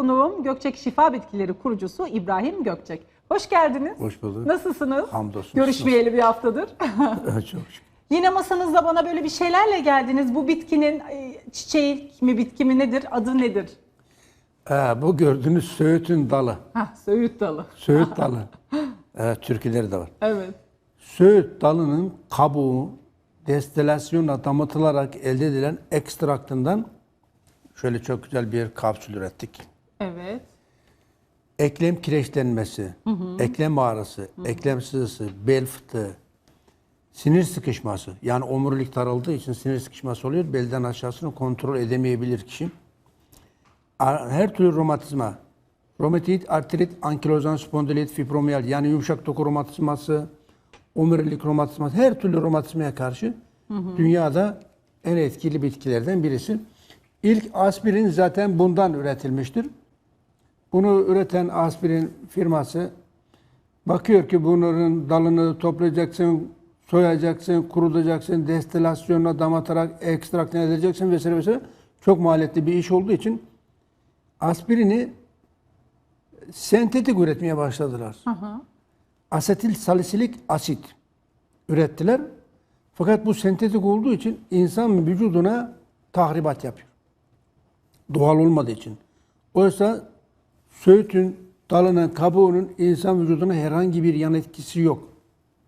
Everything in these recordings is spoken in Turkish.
konuğum Gökçek Şifa Bitkileri kurucusu İbrahim Gökçek. Hoş geldiniz. Hoş bulduk. Nasılsınız? Hamdolsun. Görüşmeyeli bir haftadır. Çok şükür. Yine masanızda bana böyle bir şeylerle geldiniz. Bu bitkinin e, çiçeği mi bitki mi nedir? Adı nedir? Ee, bu gördüğünüz söğütün dalı. Hah, söğüt dalı. Söğüt dalı. Ee, türküleri de var. Evet. Söğüt dalının kabuğu destilasyonla damatılarak elde edilen ekstraktından şöyle çok güzel bir kapsül ürettik. Evet. Eklem kireçlenmesi, eklem ağrısı, eklem sızısı, bel fıtığı, sinir sıkışması. Yani omurilik daraldığı için sinir sıkışması oluyor. Belden aşağısını kontrol edemeyebilir kişi. Her türlü romatizma, romatit, artrit, ankilozan spondilit, fibromiyal yani yumuşak doku romatizması, omurilik romatizması, her türlü romatizmaya karşı dünyada en etkili bitkilerden birisi. İlk aspirin zaten bundan üretilmiştir. Bunu üreten aspirin firması bakıyor ki bunların dalını toplayacaksın, soyacaksın, kurutacaksın, destilasyonla damatarak ekstrak edeceksin vesaire vesaire. Çok maliyetli bir iş olduğu için aspirini sentetik üretmeye başladılar. Asetil salisilik asit ürettiler. Fakat bu sentetik olduğu için insan vücuduna tahribat yapıyor. Doğal olmadığı için. Oysa söğütün dalının, kabuğunun insan vücuduna herhangi bir yan etkisi yok.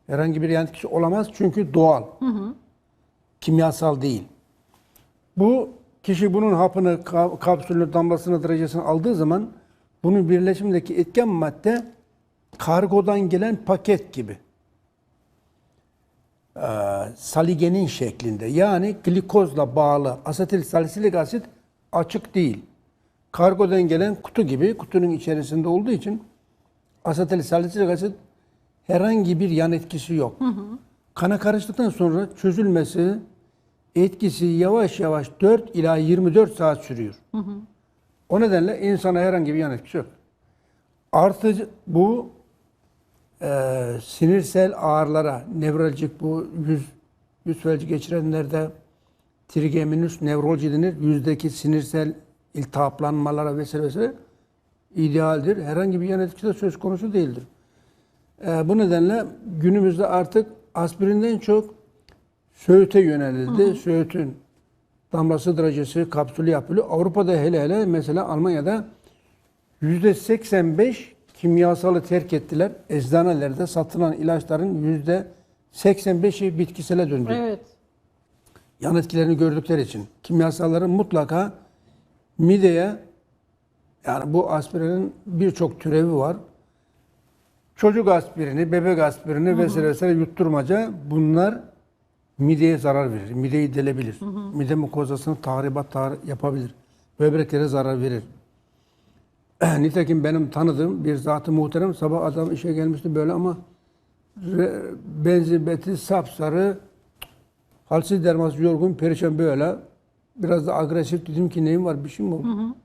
Herhangi bir yan etkisi olamaz çünkü doğal. Kimyasal değil. Bu kişi bunun hapını, ka- kapsülünü, damlasını, derecesini aldığı zaman bunun birleşimindeki etken madde kargodan gelen paket gibi. Ee, saligenin şeklinde. Yani glikozla bağlı asetil salisilik asit açık değil. Kargodan gelen kutu gibi kutunun içerisinde olduğu için asetil salisilik asit herhangi bir yan etkisi yok. Kana karıştıktan sonra çözülmesi etkisi yavaş yavaş 4 ila 24 saat sürüyor. O nedenle insana herhangi bir yan etkisi yok. Artı bu e, sinirsel ağrılara, nevralcik bu yüz, yüz felci geçirenlerde trigeminus nevroloji denir. Yüzdeki sinirsel iltihaplanmalara vesaire vesaire idealdir. Herhangi bir yan etkisi de söz konusu değildir. E, bu nedenle günümüzde artık aspirinden çok söğüte yönelildi. Söğütün damlası derecesi kapsülü yapılıyor. Avrupa'da hele hele mesela Almanya'da yüzde 85 kimyasalı terk ettiler. Eczanelerde satılan ilaçların yüzde 85'i bitkisele döndü. Evet. Yan etkilerini gördükleri için. Kimyasalların mutlaka mideye yani bu aspirinin birçok türevi var. Çocuk aspirini, bebek aspirini vesaire vesaire yutturmaca bunlar mideye zarar verir. Mideyi delebilir. Mide mukozasını tahribat tahri- yapabilir. Böbreklere zarar verir. Nitekim benim tanıdığım bir zatı muhterem sabah adam işe gelmişti böyle ama re- benzi beti sapsarı halsiz derması yorgun perişan böyle biraz da agresif dedim ki neyim var bir şey mi oldu?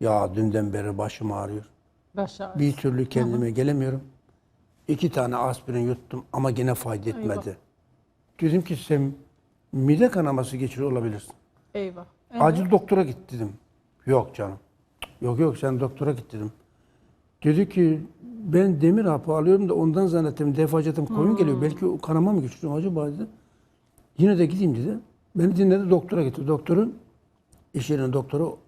Ya dünden beri başım ağrıyor. Baş ağrısı. Bir türlü kendime gelemiyorum. İki tane aspirin yuttum ama gene fayda etmedi. Dedim ki sen mide kanaması geçiriyor olabilirsin. Eyvah. Acil doktora git dedim. Yok canım. Yok yok sen doktora git dedim. Dedi ki ben demir hapı alıyorum da ondan zannettim defacetim koyun geliyor. Belki kanama mı geçiriyorum acaba dedi. Yine de gideyim dedi. Beni dinledi doktora gitti. Doktorun iş yerinin doktoru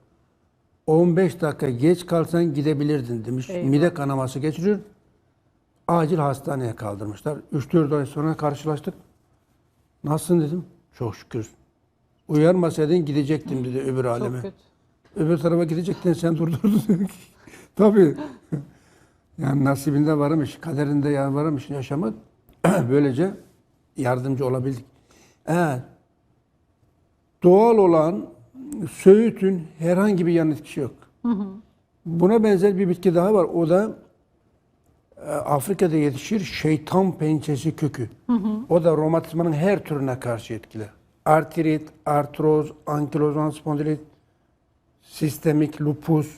15 dakika geç kalsan gidebilirdin demiş. Eyvah. Mide kanaması geçiriyor. Acil hastaneye kaldırmışlar. 3-4 ay sonra karşılaştık. Nasılsın dedim. Çok şükür. Uyarmasaydın gidecektim dedi öbür aleme. Çok kötü. Öbür tarafa gidecektin sen durdurdun. Tabii. Yani nasibinde varmış, kaderinde varmış yaşamak. Böylece yardımcı olabildik. Evet. Doğal olan söğütün herhangi bir yan etkisi yok. Buna benzer bir bitki daha var. O da e, Afrika'da yetişir şeytan pençesi kökü. O da romatizmanın her türüne karşı etkili. Artrit, artroz, ankilozan spondilit, sistemik lupus,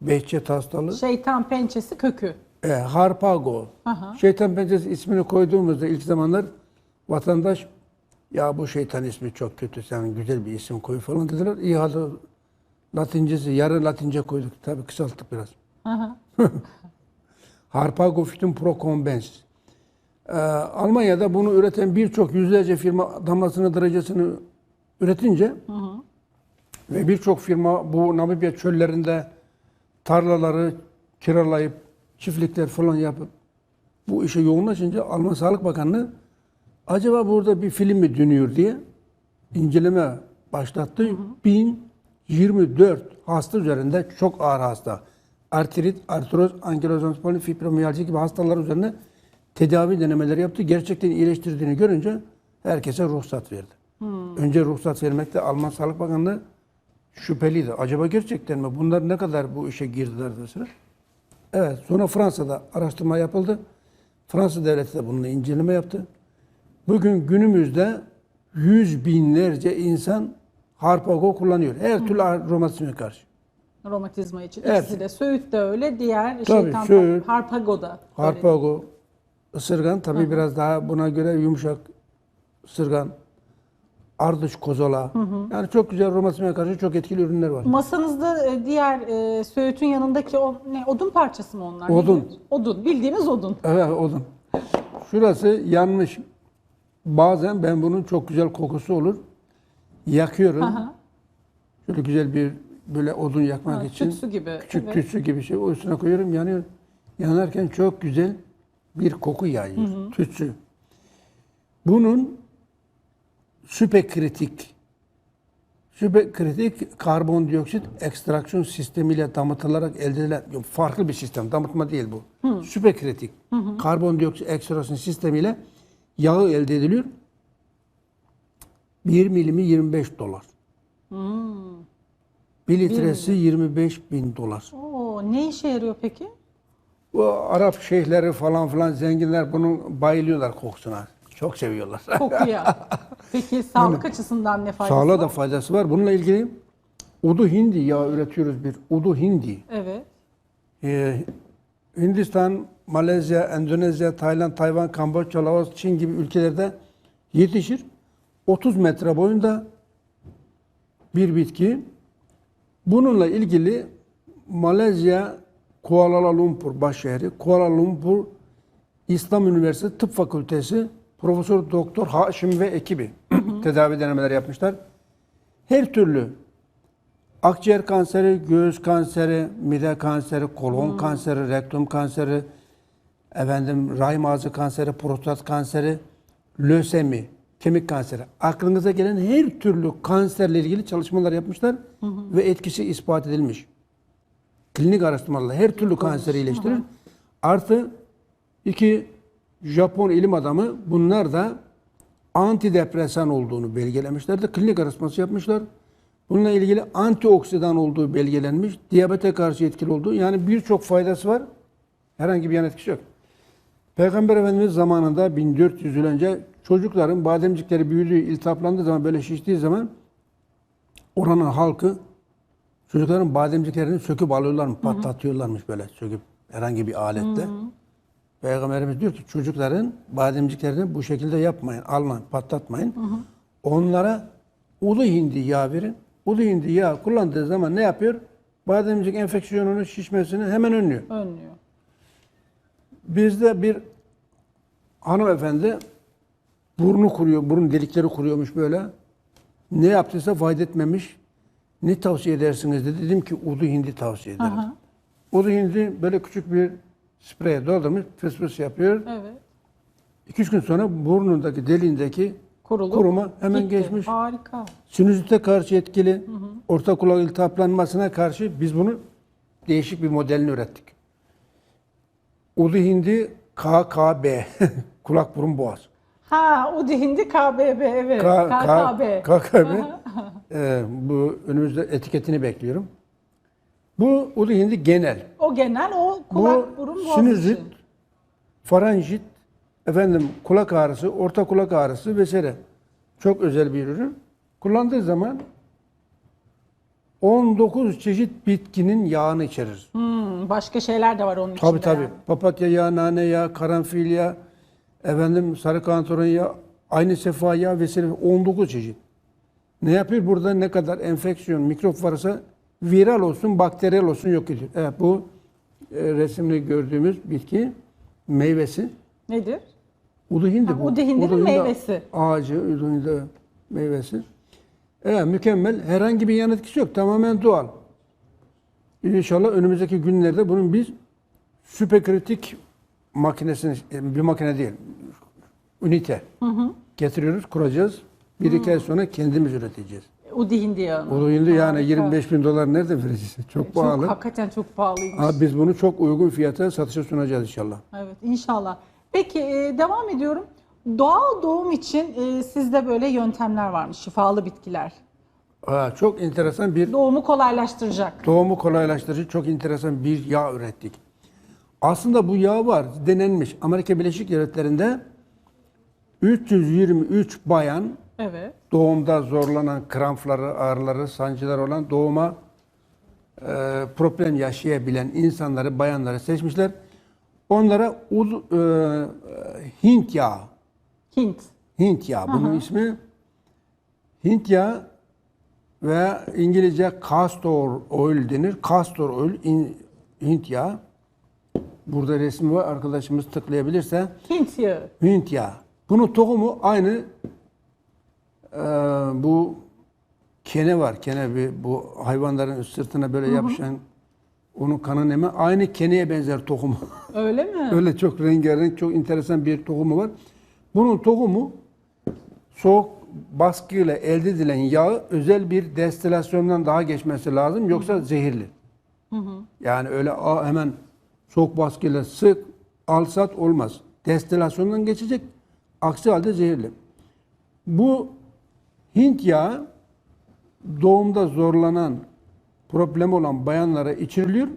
behçet hastalığı, Şeytan pençesi kökü. e, harpago. Aha. Şeytan pençesi ismini koyduğumuzda ilk zamanlar vatandaş ya bu şeytan ismi çok kötü sen güzel bir isim koy falan dediler. İyi hadi Latincesi, yarı Latince koyduk. Tabii kısalttık biraz. Aha. Harpagophytum procombens. Ee, Almanya'da bunu üreten birçok yüzlerce firma damlasını derecesini üretince ve birçok firma bu Namibya çöllerinde tarlaları kiralayıp çiftlikler falan yapıp bu işe yoğunlaşınca Alman Sağlık Bakanlığı acaba burada bir film mi dönüyor diye inceleme başlattı. 1024 hasta üzerinde çok ağır hasta. Artrit, artroz, ankilozan spondil, fibromiyalji gibi hastalar üzerine tedavi denemeleri yaptı. Gerçekten iyileştirdiğini görünce herkese ruhsat verdi. Önce ruhsat vermekte Alman Sağlık Bakanlığı şüpheliydi. Acaba gerçekten mi? Bunlar ne kadar bu işe girdiler mesela? Evet. Sonra Fransa'da araştırma yapıldı. Fransa devleti de bununla inceleme yaptı. Bugün günümüzde yüz binlerce insan Harpago kullanıyor. Her türlü romatizmaya karşı. Romatizma için. Evet. İkisi de. Söğüt de öyle. Diğer Tabii, şeytan Söğüt. Harpago'da. öyle. Harpago, ısırgan tabii biraz daha buna göre yumuşak ısırgan, ardıç kozola. Yani çok güzel romatizmaya karşı çok etkili ürünler var. Masanızda e, diğer e, Söğüt'ün yanındaki o ne odun parçası mı onlar? Odun. Odun. Bildiğimiz odun. Evet odun. Şurası yanmış. Bazen ben bunun çok güzel kokusu olur. Yakıyorum. Aha. Şöyle güzel bir böyle odun yakmak Ha, için. tütsü gibi. Küçük Evet. tütsü gibi şey. O üstüne koyuyorum yanıyor. Yanarken çok güzel bir koku yayıyor. Tütsü. Bunun süperkritik süperkritik karbondioksit ekstraksiyon sistemiyle damıtılarak elde edilen farklı bir sistem. Damıtma değil bu. Süperkritik karbondioksit ekstraksiyon sistemiyle yağı elde ediliyor. 1 milimi 25 dolar. Bir litresi 25 bin dolar. Oo, ne işe yarıyor peki? Bu Arap şeyhleri falan filan zenginler bunun bayılıyorlar kokusuna. Çok seviyorlar. Kokuya. Peki sağlık açısından ne faydası Sağlığa var? da faydası var. Bununla ilgili udu hindi yağı üretiyoruz bir. Udu hindi. Evet. Ee, Hindistan, Malezya, Endonezya, Tayland, Tayvan, Kamboçya, Laos, Çin gibi ülkelerde yetişir. 30 metre boyunda bir bitki. Bununla ilgili Malezya Kuala Lumpur başşehri, Kuala Lumpur İslam Üniversitesi Tıp Fakültesi Profesör Doktor Haşim ve ekibi tedavi denemeleri yapmışlar. Her türlü akciğer kanseri, göğüs kanseri, mide kanseri, kolon kanseri, rektum kanseri, efendim rahim ağzı kanseri, prostat kanseri, lösemi, kemik kanseri. Aklınıza gelen her türlü kanserle ilgili çalışmalar yapmışlar ve etkisi ispat edilmiş. Klinik araştırmalarla her türlü kanseri iyileştirir. Artı iki Japon ilim adamı bunlar da antidepresan olduğunu belgelemişler de klinik araştırması yapmışlar. Bununla ilgili antioksidan olduğu belgelenmiş, diyabete karşı etkili olduğu yani birçok faydası var. Herhangi bir yan etkisi yok. Peygamber Efendimiz zamanında 1400 yıl önce çocukların bademcikleri büyüdüğü, iltihaplandığı zaman böyle şiştiği zaman oranın halkı çocukların bademciklerini söküp alıyorlarmış, patlatıyorlarmış böyle söküp herhangi bir aletle. Peygamberimiz diyor ki çocukların bademciklerini bu şekilde yapmayın, almayın, patlatmayın. Onlara ulu hindi yağı verin. Ulu hindi yağı kullandığı zaman ne yapıyor? Bademcik enfeksiyonunu, şişmesini hemen önlüyor. Önlüyor. Bizde bir hanımefendi burnu kuruyor, burun delikleri kuruyormuş böyle. Ne yaptıysa fayda etmemiş. Ne tavsiye edersiniz dedi. Dedim ki udu hindi tavsiye ederim. Aha. Udu hindi böyle küçük bir spreye doldurmuş, fıs fıs yapıyor. Evet. 2-3 gün sonra burnundaki deliğindeki Kurulup kuruma hemen gitti. geçmiş. Harika. Sinüzite karşı etkili, orta kulak iltihaplanmasına karşı biz bunu değişik bir modelini ürettik. Udu hindi KKB, kulak burun boğaz. Ha, o hindi KBB evet. K- KKB. KKB. Ee, bu önümüzde etiketini bekliyorum. Bu udu hindi genel. O genel o Bu kulak burun boğaz sinüzit, için. faranjit, efendim kulak ağrısı, orta kulak ağrısı vesaire. Çok özel bir ürün. Kullandığı zaman 19 çeşit bitkinin yağını içerir. Hmm, başka şeyler de var onun içinde. Tabii tabii. Papatya yağı, nane yağı, karanfil yağı, efendim sarı kantaron yağı, aynı sefa yağı vesaire 19 çeşit. Ne yapıyor? Burada ne kadar enfeksiyon, mikrop varsa viral olsun, bakteriyel olsun yok ediyor. Evet bu e, resimde gördüğümüz bitki meyvesi. Nedir? Udu hindi bu. udu hindinin hindi meyvesi. Ağacı, udu hindi meyvesi. Evet mükemmel. Herhangi bir yan etkisi yok. Tamamen doğal. İnşallah önümüzdeki günlerde bunun biz süperkritik makinesini, bir makine değil, ünite getiriyoruz, kuracağız. Bir iki ay sonra kendimiz üreteceğiz. Udi hindi yağı. Udu hindi yani Harika. 25 bin dolar nerede vereceğiz? Çok pahalı. Çok, hakikaten çok pahalıymış. Ama biz bunu çok uygun fiyata satışa sunacağız inşallah. Evet inşallah. Peki e, devam ediyorum. Doğal doğum için e, sizde böyle yöntemler varmış. Şifalı bitkiler. Aa, çok enteresan bir Doğumu kolaylaştıracak. doğumu kolaylaştırıcı çok enteresan bir yağ ürettik. Aslında bu yağ var, denenmiş. Amerika Birleşik Devletleri'nde 323 bayan Evet. doğumda zorlanan krampları, ağrıları, sancılar olan doğuma e, problem yaşayabilen insanları, bayanları seçmişler. Onlara uz, e, Hint yağı, Hint. Hint yağı bunun ismi. Hint yağı ve İngilizce castor oil denir. Castor oil, in- Hint yağı. Burada resmi var. Arkadaşımız tıklayabilirse. Hint yağı. Hint yağı. Bunun tohumu aynı e, bu kene var. Kene bir, bu hayvanların sırtına böyle yapışan onun kanı nemi aynı keneye benzer tohumu. Öyle mi? Öyle çok rengarenk, çok enteresan bir tohumu var. Bunun tohumu soğuk baskıyla elde edilen yağı özel bir destilasyondan daha geçmesi lazım. Yoksa zehirli. Yani öyle "Aa, hemen soğuk baskıyla sık, al sat olmaz. Destilasyondan geçecek. Aksi halde zehirli. Bu Hint yağı doğumda zorlanan, problem olan bayanlara içiriliyor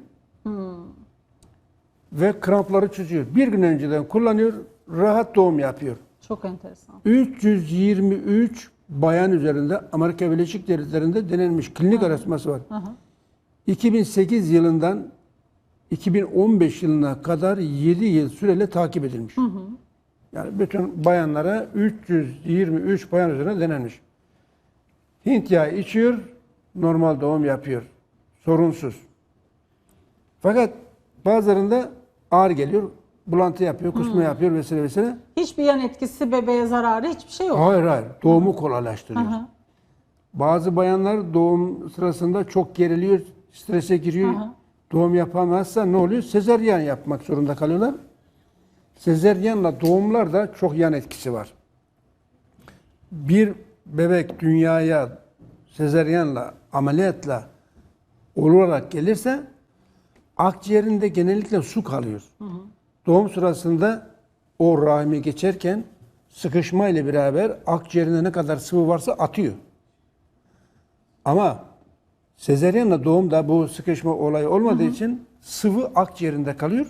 ve krampları çözüyor. Bir gün önceden kullanıyor, rahat doğum yapıyor. Çok enteresan. 323 bayan üzerinde Amerika Birleşik Devletleri'nde denenmiş klinik araştırması var. 2008 yılından 2015 yılına kadar 7 yıl süreyle takip edilmiş. Yani bütün bayanlara 323 bayan üzerine denenmiş. Hint yağı içiyor, normal doğum yapıyor. Sorunsuz. Fakat bazılarında ağır geliyor, bulantı yapıyor, kusma yapıyor vesaire vesaire. Hiçbir yan etkisi bebeğe zararı hiçbir şey yok. Hayır hayır. Doğumu kolaylaştırıyor. Hı hı. Bazı bayanlar doğum sırasında çok geriliyor, strese giriyor. Hı hı. Doğum yapamazsa ne oluyor? Sezeryan yapmak zorunda kalıyorlar. Sezeryanla doğumlarda çok yan etkisi var. Bir bebek dünyaya sezeryanla, ameliyatla olarak gelirse akciğerinde genellikle su kalıyor. Doğum sırasında o rahimi geçerken sıkışma ile beraber akciğerinde ne kadar sıvı varsa atıyor. Ama sezeryanla doğumda bu sıkışma olayı olmadığı için sıvı akciğerinde kalıyor.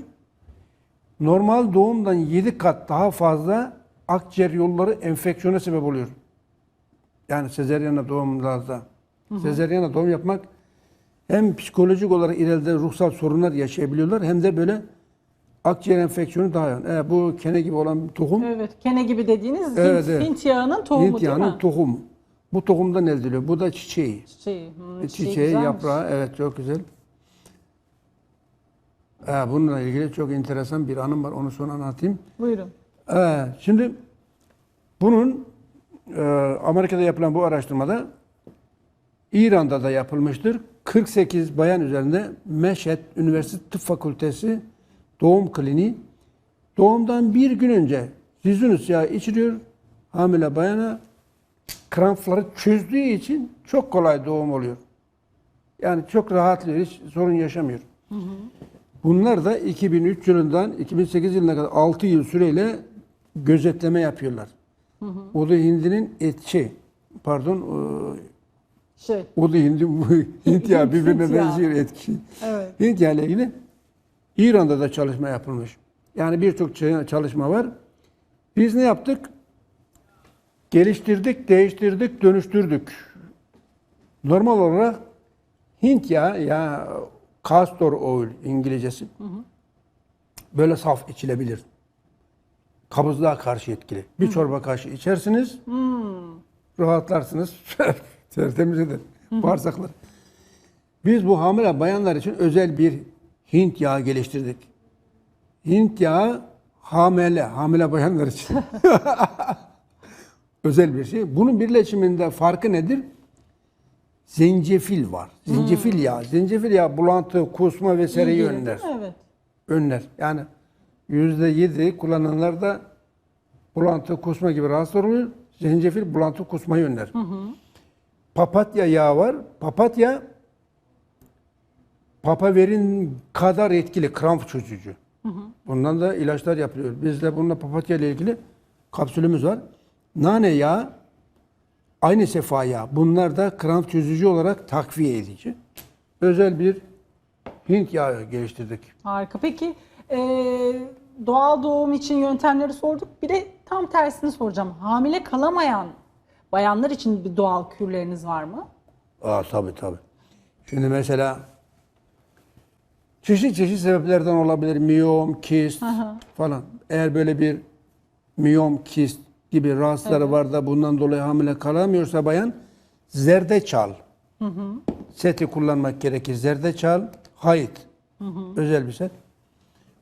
Normal doğumdan 7 kat daha fazla akciğer yolları enfeksiyona sebep oluyor. Yani sezeryanla doğumlarda. Sezeryanla doğum yapmak hem psikolojik olarak ileride ruhsal sorunlar yaşayabiliyorlar hem de böyle akciğer enfeksiyonu daha yoğun. Evet, bu kene gibi olan tohum Evet. Kene gibi dediğiniz Evet, Hint, evet. Hint yağının tohumu Hint yağının mi? tohumu. Bu tohumdan elde ediliyor. Bu da çiçeği. Çiçeği. Hmm, E, çiçeği Çiçeği, yaprağı evet çok güzel. Ee, bununla ilgili çok enteresan bir anım var. Onu sonra anlatayım. Buyurun. Ee, şimdi bunun e, Amerika'da yapılan bu araştırmada İran'da da yapılmıştır. 48 bayan üzerinde Meşet Üniversitesi Tıp Fakültesi doğum kliniği doğumdan bir gün önce rizunus yağı içiriyor hamile bayana krampları çözdüğü için çok kolay doğum oluyor. Yani çok rahatlıyor, hiç sorun yaşamıyor. Bunlar da 2003 yılından 2008 yılına kadar 6 yıl süreyle gözetleme yapıyorlar. O da hindinin et şey, pardon, Şey. o da hindi, Hint yağı birbirine benziyor etki. Evet. Hint ile ilgili İran'da da çalışma yapılmış. Yani birçok çalışma var. Biz ne yaptık? Geliştirdik, değiştirdik, dönüştürdük. Normal olarak Hint yağı ya castor oil İngilizcesi böyle saf içilebilir. Kabızlığa karşı etkili. Bir çorba kaşığı içersiniz, rahatlarsınız, tertemiz eder bağırsaklar. Biz bu hamile bayanlar için özel bir Hint yağı geliştirdik. Hint yağı hamile, hamile bayanlar için. özel bir şey. Bunun birleşiminde farkı nedir? Zencefil var. Zencefil yağı. Zencefil yağı bulantı, kusma vesaireyi İlgili, önler. Evet. Önler. Yani yüzde yedi kullananlarda bulantı, kusma gibi rahatsız oluyor. Zencefil bulantı, kusmayı önler. Papatya yağı var. Papatya papaverin kadar etkili kramp çözücü. Bundan da ilaçlar yapılıyor. Bizde bununla papatya ile ilgili kapsülümüz var. Nane yağı aynı sefa yağı. Bunlar da kramp çözücü olarak takviye edici. Özel bir Hint yağı geliştirdik. Harika. Peki e, doğal doğum için yöntemleri sorduk. Bir de tam tersini soracağım. Hamile kalamayan bayanlar için bir doğal kürleriniz var mı? Aa tabii tabii. Şimdi mesela çeşit çeşit sebeplerden olabilir. Miyom, kist falan. Eğer böyle bir miyom, kist gibi rahatsızları var da bundan dolayı hamile kalamıyorsa bayan zerdeçal seti kullanmak gerekir. Zerdeçal, hayit. Özel bir set.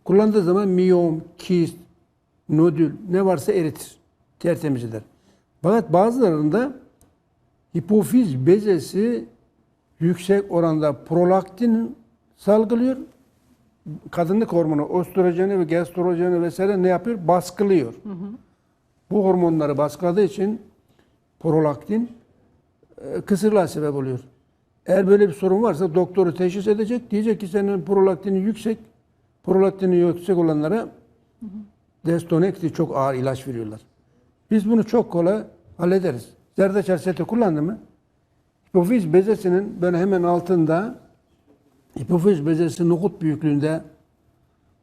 Kullandığı zaman miyom, kist, nodül ne varsa eritir. Tertemiz eder. Fakat bazılarında hipofiz bezesi yüksek oranda prolaktin salgılıyor. Kadınlık hormonu östrojeni ve gestrojeni vesaire ne yapıyor? Baskılıyor. Bu hormonları baskıladığı için prolaktin e, kısırlığa sebep oluyor. Eğer böyle bir sorun varsa doktoru teşhis edecek. Diyecek ki senin prolaktini yüksek. Prolaktini yüksek olanlara Destonekti çok ağır ilaç veriyorlar. Biz bunu çok kolay hallederiz. Zerdeçal seti kullandı mı? Hipofiz bezesinin böyle hemen altında hipofiz bezesi nohut büyüklüğünde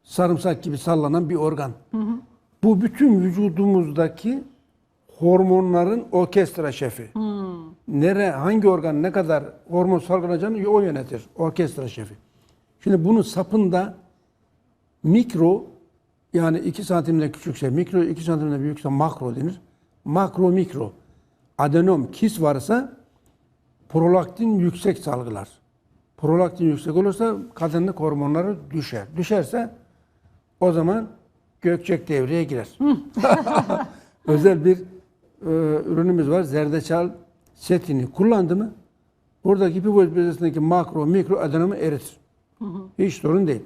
sarımsak gibi sallanan bir organ. Bu bütün vücudumuzdaki hormonların orkestra şefi. Nere, hangi organ ne kadar hormon salgılanacağını o yönetir. Orkestra şefi. Şimdi bunun sapında mikro yani 2 santimden küçükse mikro, 2 santimden büyükse makro denir. Makro mikro. Adenom, kis varsa prolaktin yüksek salgılar. Prolaktin yüksek olursa kadınlık hormonları düşer. Düşerse o zaman gökçek devreye girer. Özel bir e, ürünümüz var. Zerdeçal setini kullandı mı buradaki hipofiz bezesindeki makro, mikro adenomu eritir. Hiç sorun değil.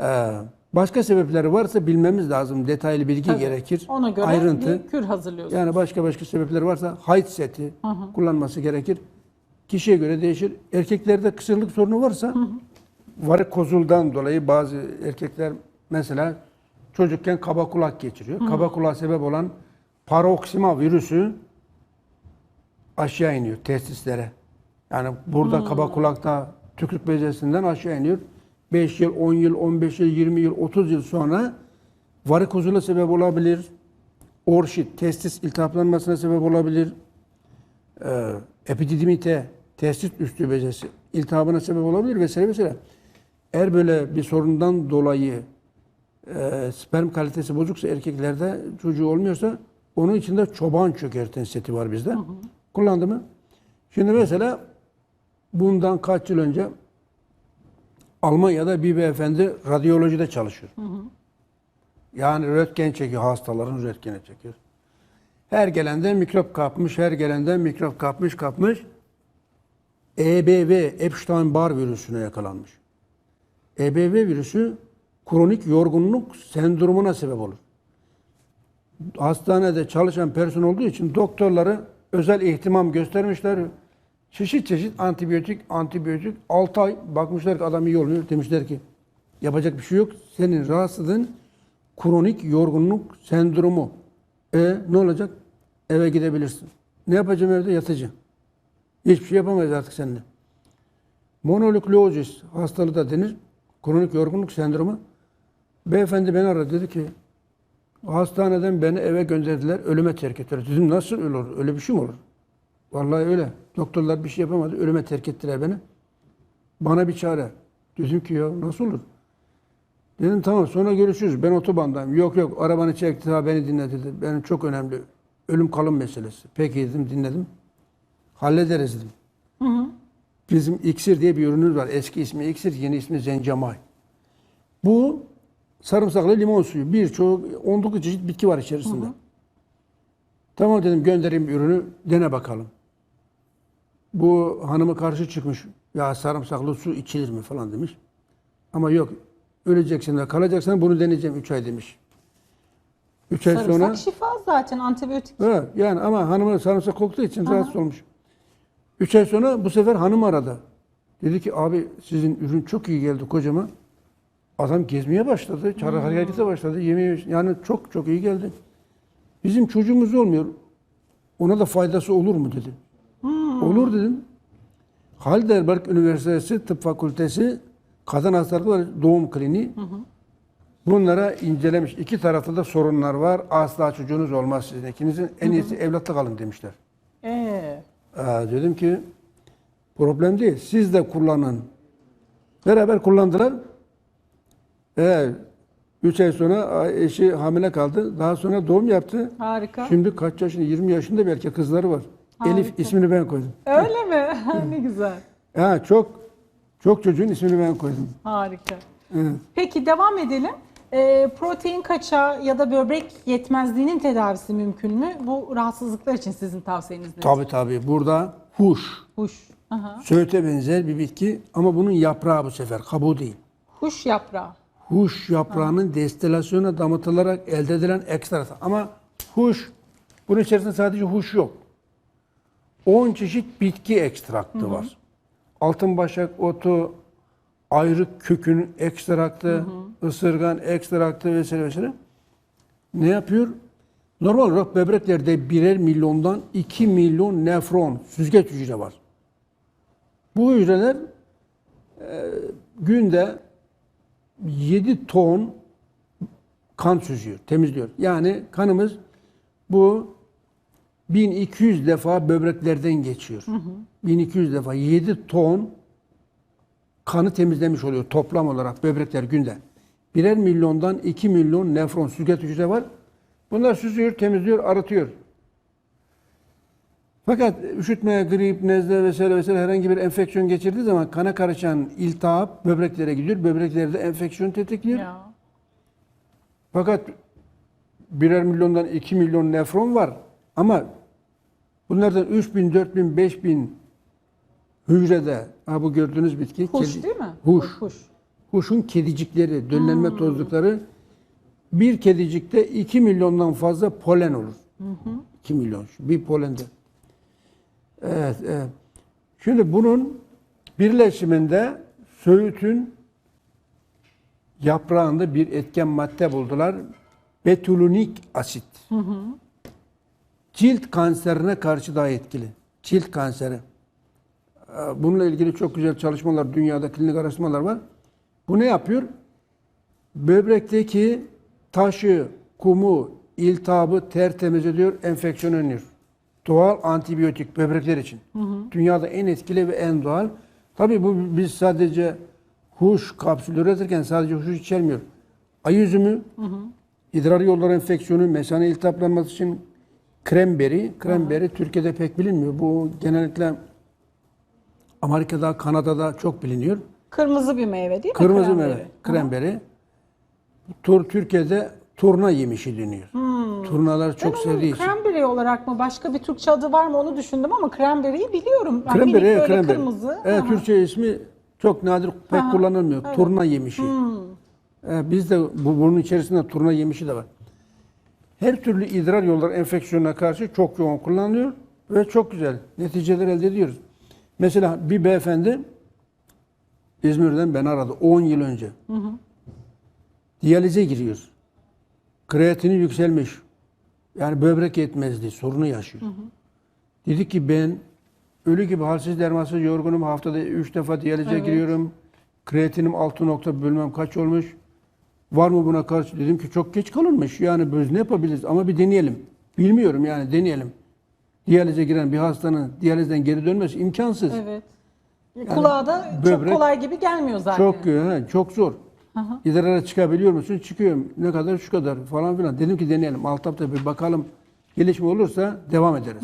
Ee, başka sebepleri varsa bilmemiz lazım. Detaylı bilgi Tabii. gerekir. Ona göre ayrıntı. bir kür hazırlıyorsunuz. Yani başka başka sebepleri varsa height seti kullanması gerekir. Kişiye göre değişir. Erkeklerde kısırlık sorunu varsa varikozuldan dolayı bazı erkekler mesela çocukken kaba kulak geçiriyor. Kaba kulağa sebep olan paroksima virüsü aşağı iniyor testislere. Yani burada kaba kulakta tükürük bezesinden aşağı iniyor. 5 yıl, 10 yıl, 15 yıl, 20 yıl, 30 yıl sonra varikozula sebep olabilir. Orşit, testis iltihaplanmasına sebep olabilir. Ee, epididimite, testis üstü bezesi iltihabına sebep olabilir vesaire vesaire. Eğer böyle bir sorundan dolayı e, sperm kalitesi bozuksa erkeklerde çocuğu olmuyorsa onun içinde çoban çökerten seti var bizde. Kullandı mı? Şimdi mesela bundan kaç yıl önce Almanya'da bir beyefendi radyolojide çalışıyor. Yani röntgen çekiyor, hastaların röntgeni çekiyor. Her gelenden mikrop kapmış, her gelenden mikrop kapmış, kapmış. EBV, Epstein-Barr virüsüne yakalanmış. EBV virüsü kronik yorgunluk sendromuna sebep olur. Hastanede çalışan personel olduğu için doktorları özel ihtimam göstermişler. Çeşit çeşit antibiyotik, antibiyotik 6 ay bakmışlar ki adam iyi oluyor. Demişler ki yapacak bir şey yok. Senin rahatsızlığın kronik yorgunluk sendromu. E ne olacak? Eve gidebilirsin. Ne yapacağım evde? Yatacağım. Hiçbir şey yapamayız artık seninle. Mononükleozis hastalığı da denir. Kronik yorgunluk sendromu. Beyefendi beni aradı dedi ki hastaneden beni eve gönderdiler ölüme terk ettiler. Dedim nasıl olur? Öyle bir şey mi olur? Vallahi öyle. Doktorlar bir şey yapamadı. Ölüme terk ettiler beni. Bana bir çare. Dedim ki ya nasıl olur? Dedim tamam sonra görüşürüz. Ben otobandayım. Yok yok arabanı çekti ha beni dinle dedi. Benim çok önemli. Ölüm kalım meselesi. Peki dedim dinledim. Hallederiz dedim. Bizim iksir diye bir ürünümüz var. Eski ismi iksir, yeni ismi zencamay. Bu sarımsaklı limon suyu. Birçok 19 çeşit bitki var içerisinde. Tamam dedim göndereyim ürünü dene bakalım. Bu hanıma karşı çıkmış. Ya sarımsaklı su içilir mi falan demiş. Ama yok öleceksin de kalacaksın bunu deneyeceğim 3 ay demiş. 3 ay Sarımsak sonra şifa zaten antibiyotik. Evet, yani ama hanıma sarımsak koktuğu için rahatsız olmuş. Üç ay sonra bu sefer hanım aradı. Dedi ki abi sizin ürün çok iyi geldi kocama. Adam gezmeye başladı. Çarı harekete başladı. Yemeği yani çok çok iyi geldi. Bizim çocuğumuz olmuyor. Ona da faydası olur mu dedi. Olur dedim. Heidelberg Üniversitesi Tıp Fakültesi Kadın Hastalıkları Doğum Kliniği Bunlara incelemiş. İki tarafta da sorunlar var. Asla çocuğunuz olmaz sizin. İkinizin en iyisi evlatlık alın demişler. Ee, dedim ki problem değil. Siz de kullanın. Beraber kullandılar. Ee, üç ay sonra eşi hamile kaldı. Daha sonra doğum yaptı. harika. Şimdi kaç yaşında? 20 yaşında belki kızları var. Elif Harika. ismini ben koydum. Öyle mi? ne güzel. Ha, çok çok çocuğun ismini ben koydum. Harika. Evet. Peki devam edelim. Ee, protein kaçağı ya da böbrek yetmezliğinin tedavisi mümkün mü? Bu rahatsızlıklar için sizin tavsiyeniz nedir? Tabii tabii. Burada huş, Huş. Aha. söğüte benzer bir bitki ama bunun yaprağı bu sefer, kabuğu değil. Huş yaprağı. Huş yaprağının destilasyona damıtılarak elde edilen ekstrat. Ama huş, bunun içerisinde sadece huş yok. 10 çeşit bitki ekstraktı var. Altınbaşak otu, ayrık kökün ekstraktı, ısırgan ekstraktı vesaire vesaire. Ne yapıyor? Normal olarak böbreklerde birer milyondan 2 milyon nefron, süzgeç hücre var. Bu hücreler e, günde 7 ton kan süzüyor, temizliyor. Yani kanımız bu 1200 defa böbreklerden geçiyor. 1200 defa 7 ton kanı temizlemiş oluyor toplam olarak böbrekler günde. Birer milyondan 2 milyon nefron süzgeç hücre var. Bunlar süzüyor, temizliyor, arıtıyor. Fakat üşütme, grip, nezle vesaire vesaire herhangi bir enfeksiyon geçirdiği zaman kana karışan iltihap böbreklere gidiyor. Böbreklerde enfeksiyon tetikliyor. Ya. Fakat birer milyondan 2 milyon nefron var. Ama bunlardan 3000, 4000, 5000 hücrede, ha bu gördüğünüz bitki. Huş kedi- değil mi? Huş. Huş. Huşun kedicikleri, döllenme tozlukları bir kedicikte 2 milyondan fazla polen olur. 2 milyon bir polende. Evet, evet. Şimdi bunun birleşiminde söğütün yaprağında bir etken madde buldular. Betulunik asit. Cilt kanserine karşı daha etkili. Cilt kanseri. Ee, Bununla ilgili çok güzel çalışmalar, dünyada klinik araştırmalar var. Bu ne yapıyor? Böbrekteki taşı, kumu, iltihabı tertemiz ediyor, enfeksiyon önlüyor. Doğal antibiyotik böbrekler için. Dünyada en etkili ve en doğal. Tabii bu biz sadece huş kapsülü üretirken sadece huş içermiyor. Ay üzümü, idrar yolları enfeksiyonu, mesane iltihaplanması için kremberi, kremberi Türkiye'de pek bilinmiyor. Bu genellikle Amerika'da, Kanada'da çok biliniyor. Kırmızı bir meyve değil mi? Kırmızı Kremberi. meyve, kremberi. Tur Türkiye'de turna yemişi deniyor. Turnalar çok Hmm. Ben sevdiği için. Cranberry olarak mı başka bir Türkçe adı var mı onu düşündüm ama cranberry'yi biliyorum. Yani Kremberi, minik böyle kremberi. kırmızı. Evet, Aha. Türkçe ismi çok nadir, pek Aha, kullanılmıyor. evet. Turna yemişi. Hmm. Ee, bizde bu, bunun içerisinde turna yemişi de var. Her türlü idrar yolları enfeksiyonuna karşı çok yoğun kullanılıyor ve çok güzel neticeler elde ediyoruz. Mesela bir beyefendi İzmir'den beni aradı 10 yıl önce. Diyalize giriyor. Kreatini yükselmiş. Yani böbrek yetmezliği sorunu yaşıyor. Dedi ki ben ölü gibi halsiz dermansız yorgunum. Haftada 3 defa diyalize Evet. giriyorum. Kreatinim 6 nokta bilmem kaç olmuş. Var mı buna karşı? Dedim ki çok geç kalınmış. Yani biz ne yapabiliriz? Ama bir deneyelim. Bilmiyorum yani deneyelim. Diyalize giren bir hastanın diyalizden geri dönmesi imkansız. Evet. Kulağa da çok böbrek- kolay gibi gelmiyor zaten. Çok he, çok zor. İdrara çıkabiliyor musun? Çıkıyorum. Ne kadar? Şu kadar falan filan. Dedim ki deneyelim. Alt hafta bir bakalım. Gelişme olursa devam ederiz.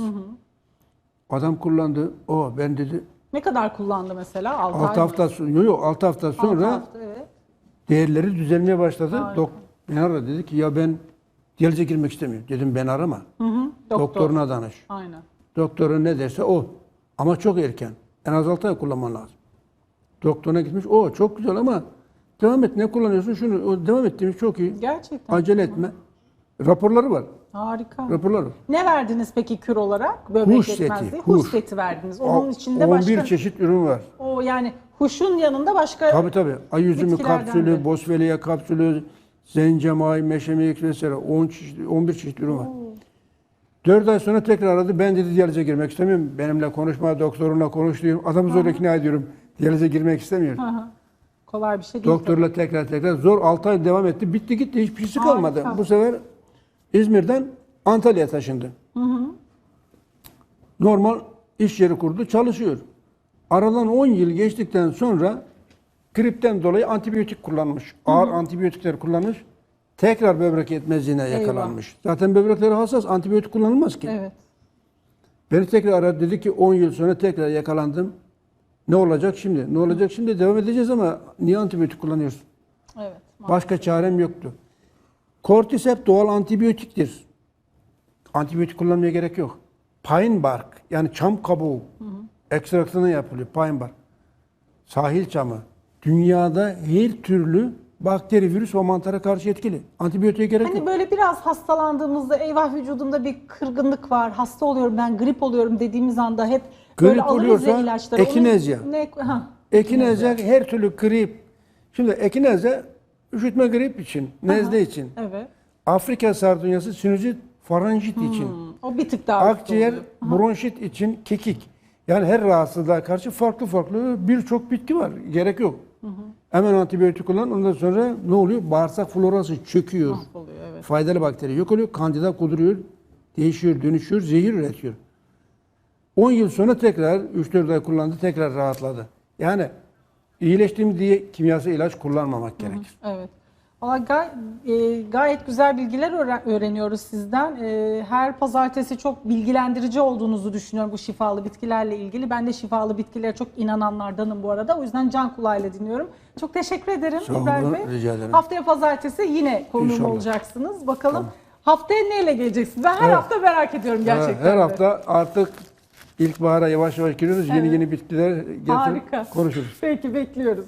Adam kullandı. O ben dedi Ne kadar kullandı mesela? 6 6 hafta sonra, yok yok 6 hafta sonra hafta, evet. değerleri düzelmeye başladı. Dok beni aradı dedi ki ya ben diyalize girmek istemiyorum. Dedim ben arama. Hı hı. Doktor. Doktoruna danış. Aynen. Doktorun ne derse o. Ama çok erken. En az 6 ay kullanman lazım. Doktoruna gitmiş. O çok güzel ama devam et. Ne kullanıyorsun? Şunu. O devam et demiş. Çok iyi. Gerçekten. Acele etme. Raporları var. Harika. Raporları. Ne verdiniz peki kür olarak? Böbrek Huş yetmezliği. seti, Huş huş. seti verdiniz. Onun içinde 11 başka çeşit ürün var. o yani huşun yanında başka Tabii tabii. Ay üzümü kapsülü, de. bosveliye kapsülü, zencemay, meşemiyek vesaire 10 çeşit, 11 çeşit ürün var. 4 ay sonra tekrar aradı. Ben dedi diyalize girmek istemiyorum. Benimle konuşma, doktorunla konuş diyorum. Adamı zor ikna ediyorum. Diyalize girmek istemiyor. Hı hı. kolay bir şey değil. Doktorla tekrar tekrar zor 6 ay devam etti. Bitti gitti. Hiçbir şeysi Harika. kalmadı. Bu sefer İzmir'den Antalya'ya taşındı. Normal iş yeri kurdu. Çalışıyor. Aradan 10 yıl geçtikten sonra gripten dolayı antibiyotik kullanmış. Ağır antibiyotikler kullanmış. Tekrar böbrek yetmezliğine yakalanmış. Zaten böbrekleri hassas. Antibiyotik kullanılmaz ki. Evet. Beni tekrar aradı. Dedi ki 10 yıl sonra tekrar yakalandım. Ne olacak şimdi? Ne olacak şimdi? Devam edeceğiz ama niye antibiyotik kullanıyorsun? Evet. Başka çarem yoktu. Kortisep doğal antibiyotiktir. Antibiyotik kullanmaya gerek yok. Pine bark yani çam kabuğu ekstraksiyonu yapılıyor pine bark. Sahil çamı dünyada her türlü bakteri, virüs ve mantara karşı etkili. Antibiyotiğe gerek Hani yok. böyle biraz hastalandığımızda eyvah vücudumda bir kırgınlık var, hasta oluyorum ben, grip oluyorum dediğimiz anda hep böyle Grip alırız oluyorsa ya ilaçları. Onun ekinezya. Ne, ha, Ekinezya her türlü grip. Şimdi ekinezya üşütme grip için, nezle için. Evet. Afrika sardunyası sinüzit faranjit için. Hmm, O bir tık daha Akciğer bronşit için kekik. Yani her rahatsızlığa karşı farklı farklı birçok bitki var. Gerek yok. Hemen antibiyotik kullan. Ondan sonra ne oluyor? Bağırsak florası çöküyor. Mahvoluyor, evet. Faydalı bakteri yok oluyor. Kandida kuduruyor. Değişiyor, dönüşüyor, zehir üretiyor. 10 yıl sonra tekrar 3-4 ay kullandı, tekrar rahatladı. Yani iyileştiğim diye kimyasal ilaç kullanmamak gerekir. Evet. Valla gay- e, gayet güzel bilgiler öğren- öğreniyoruz sizden. E, her pazartesi çok bilgilendirici olduğunuzu düşünüyorum bu şifalı bitkilerle ilgili. Ben de şifalı bitkilere çok inananlardanım bu arada. O yüzden can kulağıyla dinliyorum. Çok teşekkür ederim Sağ olun, İbrahim Bey. rica ederim. Haftaya pazartesi yine konuğum İnşallah. olacaksınız. Bakalım haftaya neyle geleceksiniz? Ben her Evet. hafta merak ediyorum gerçekten. Her hafta artık ilkbahara yavaş yavaş giriyoruz. Yeni Evet. yeni bitkiler getirip Harika. konuşuruz. Peki bekliyoruz.